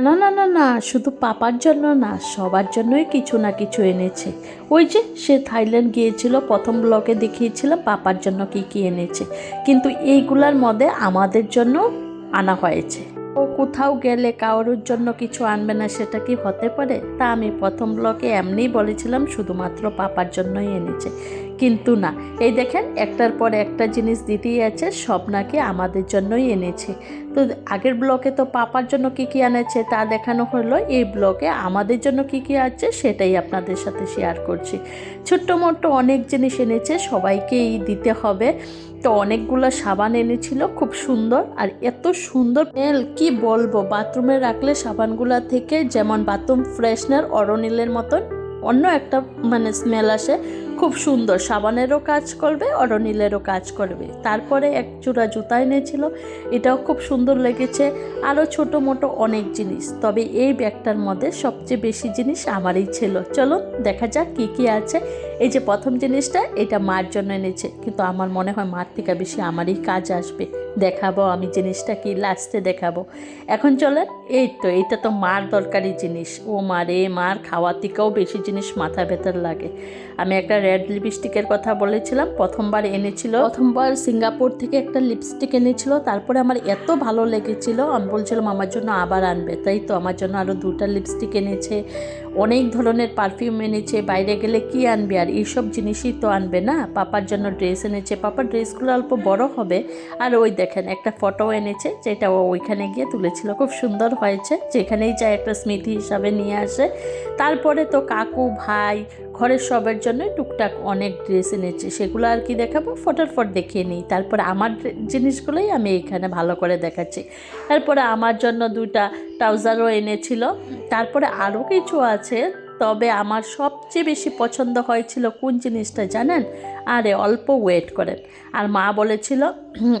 না না না না, শুধু পাপার জন্য না, সবার জন্যই কিছু না কিছু এনেছে। ওই যে সে থাইল্যান্ড গিয়েছিল, প্রথম ব্লকে দেখিয়েছিলাম পাপার জন্য কি কি এনেছে। কিন্তু এইগুলার মধ্যে আমাদের জন্য আনা হয়েছে। ও কোথাও গেলে কারোর জন্য কিছু আনবে না, সেটা কি হতে পারে? তা আমি প্রথম ব্লকে এমনিই বলেছিলাম, শুধুমাত্র পাপার জন্যই এনেছে। কিন্তু না, এই দেখেন, একটার পর একটা জিনিস দিতেই আছে, সব নাকি আমাদের জন্যই এনেছে। তো আগের ব্লকে তো পাপার জন্য কি কি এনেছে, তা দেখানো হলো, এই ব্লকে আমাদের জন্য কি কি আছে, সেটাই আপনাদের সাথে শেয়ার করছি। ছোট্ট মোট্ট অনেক জিনিস এনেছে, সবাইকেই দিতে হবে। তো অনেকগুলো সাবান এনেছিল, খুব সুন্দর। আর এত সুন্দর স্মেল কি বলব? বাথরুমে রাখলে সাবানগুলা থেকে যেমন বাথরুম ফ্রেশনার অরনিলের মতন, অন্য একটা মানে স্মেল আসে। খুব সুন্দর, সাবানেরও কাজ করবে, অরনিলেরও কাজ করবে। তারপরে এক জোড়া জুতা এনেছিল, এটাও খুব সুন্দর লেগেছে। আরও ছোটো মোটো অনেক জিনিস, তবে এই ব্যাগটার মধ্যে সবচেয়ে বেশি জিনিস আমারই ছিল। চলো দেখা যাক কী কী আছে। এই যে প্রথম জিনিসটা, এটা মার জন্য এনেছে। কিন্তু আমার মনে হয় মার থেকে বেশি আমারই কাজ আসবে। দেখাবো আমি জিনিসটা কি লাস্টে দেখাবো। এখন চলেন, এই তো, এটা তো মার দরকারি জিনিস। ও মারে মার খাওয়া থেকেও বেশি জিনিস মাথা ভেতর লাগে। আমি একটা রেড লিপস্টিকের কথা বলেছিলাম, প্রথমবার এনেছিল। প্রথমবার সিঙ্গাপুর থেকে একটা লিপস্টিক এনেছিল, তারপরে আমার এত ভালো লেগেছিল, আমি বলছিলাম আমার জন্য আবার আনবে। তাই তো, আমার জন্য আরও দুটা লিপস্টিক এনেছে, অনেক ধরনের পারফিউম এনেছে, বাইরে গেলে কি আনবে আর এইসব জিনিসই তো আনবে না। পাপার জন্য ড্রেস এনেছে। পাপার ড্রেসগুলো অল্প বড় হবে। আর ওই দেখেন, একটা ফটো এনেছে, যেটা ও ওইখানে গিয়ে তুলেছিল। খুব সুন্দর হয়েছে। যেখানেই যায় একটা স্মৃতি হিসাবে নিয়ে আসে। তারপরে তো কাকু, ভাই, ঘরের সবার জন্য টুকটাক অনেক ড্রেস এনেছে। সেগুলো আর কি দেখাবো? ফটোর ফট দেখিয়ে নিই। তারপরে আমার জিনিসগুলোই আমি এখানে ভালো করে দেখাচ্ছি। তারপরে আমার জন্য দুইটা ট্রাউজারও এনেছিল। তারপরে আরও কিছু আছে। তবে আমার সবচেয়ে বেশি পছন্দ হয়েছিল কোন জিনিসটা জানেন? আরে অল্প ওয়েট করেন। আর মা বলেছিল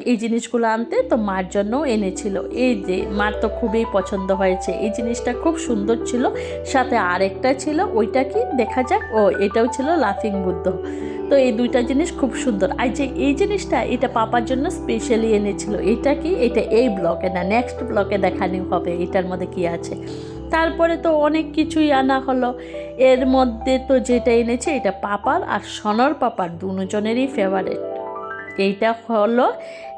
এই জিনিসগুলো আনতে তো মার জন্য এনেছিল। এই যে, মার তো খুবই পছন্দ হয়েছে। এই জিনিসটা খুব সুন্দর ছিল। সাথে আরেকটা ছিল, ওইটা কি? দেখা যাক। ও, এটাও ছিল লাফিং বুদ্ধ। তো এই দুইটা জিনিস খুব সুন্দর। আর যে, এই জিনিসটা, এটা পাপার জন্য স্পেশালি এনেছিল। এটা কি? এটা এই ব্লকে না নেক্সট ব্লকে দেখানো হবে। এটার মধ্যে কি আছে? তারপরে তো অনেক কিছুই আনা হলো। এর মধ্যে তো যেটা এনেছে, এটা পাপার আর সনর পাপার, দুজনেরই ফেভারেট এইটা হলো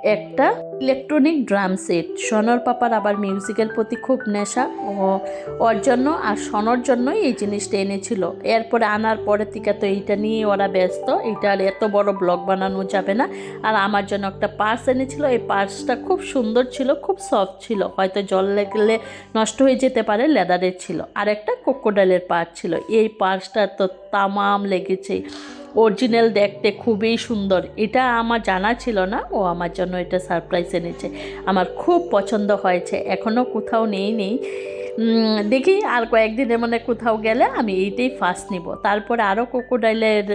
একটা ইলেকট্রনিক ড্রাম সেট সনর পাপার আবার মিউজিকের প্রতি খুব নেশা ও ওর জন্য আর সনর জন্যই এই জিনিসটা এনেছিল। এরপরে আনার পরে থেকে তো এইটা নিয়ে ওরা ব্যস্ত। এইটা আর এত বড় ব্লগ বানানো যাবে না। আর আমার জন্য একটা পার্স এনেছিল। এই পার্সটা খুব সুন্দর ছিল, খুব সফট ছিল। হয়তো জল লাগলে নষ্ট হয়ে যেতে পারে লেদারের ছিল। আর একটা কোকোডালের পার্স ছিল। এই পার্সটা তো তামাম লেগেছে। অরিজিনাল দেখতে খুবই সুন্দর। এটা আমার জানা ছিল না। ও আমার জন্য এটা সারপ্রাইজ এনেছে। আমার খুব পছন্দ হয়েছে। এখনও কোথাও নেই নেই। দেখি আর কয়েকদিনের মানে কোথাও গেলে আমি এইটাই ফার্স্ট নিব। তারপরে আরও কোকোডাইলের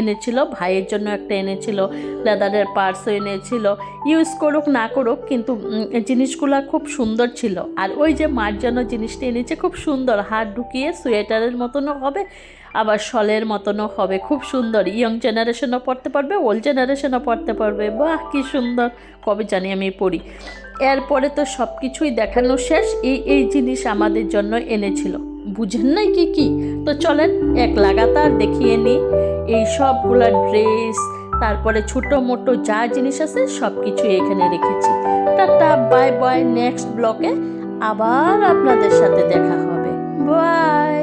এনেছিল, ভাইয়ের জন্য একটা এনেছিল লেদারের পার্সও এনেছিল। ইউজ করুক, না করুক, কিন্তু জিনিসগুলো খুব সুন্দর ছিল। আর ওই যে মার জন্য জিনিসটা এনেছে, খুব সুন্দর। হাত ঢুকিয়ে সোয়েটারের মতনও হবে, আবার শলের মতনও হবে, খুব সুন্দর। ইয়ং জেনারেশনও পড়তে পারবে ওল্ড জেনারেশনও পড়তে পারবে। বাহ, কি সুন্দর। কবে জানি আমি পড়ি। এরপরে তো সব কিছুই দেখানো শেষ। এই এই জিনিস আমাদের জন্য এনেছিল। বুঝেন নাই কি কি? তো চলেন, এক লাগাতার দেখিয়ে নিই। এই সবগুলা ড্রেস, তারপরে ছোটো মোটো যা জিনিস আছে সব কিছু এখানে রেখেছি। টাটা, বাই বাই, নেক্সট ব্লকে আবার আপনাদের সাথে দেখা হবে। বাই।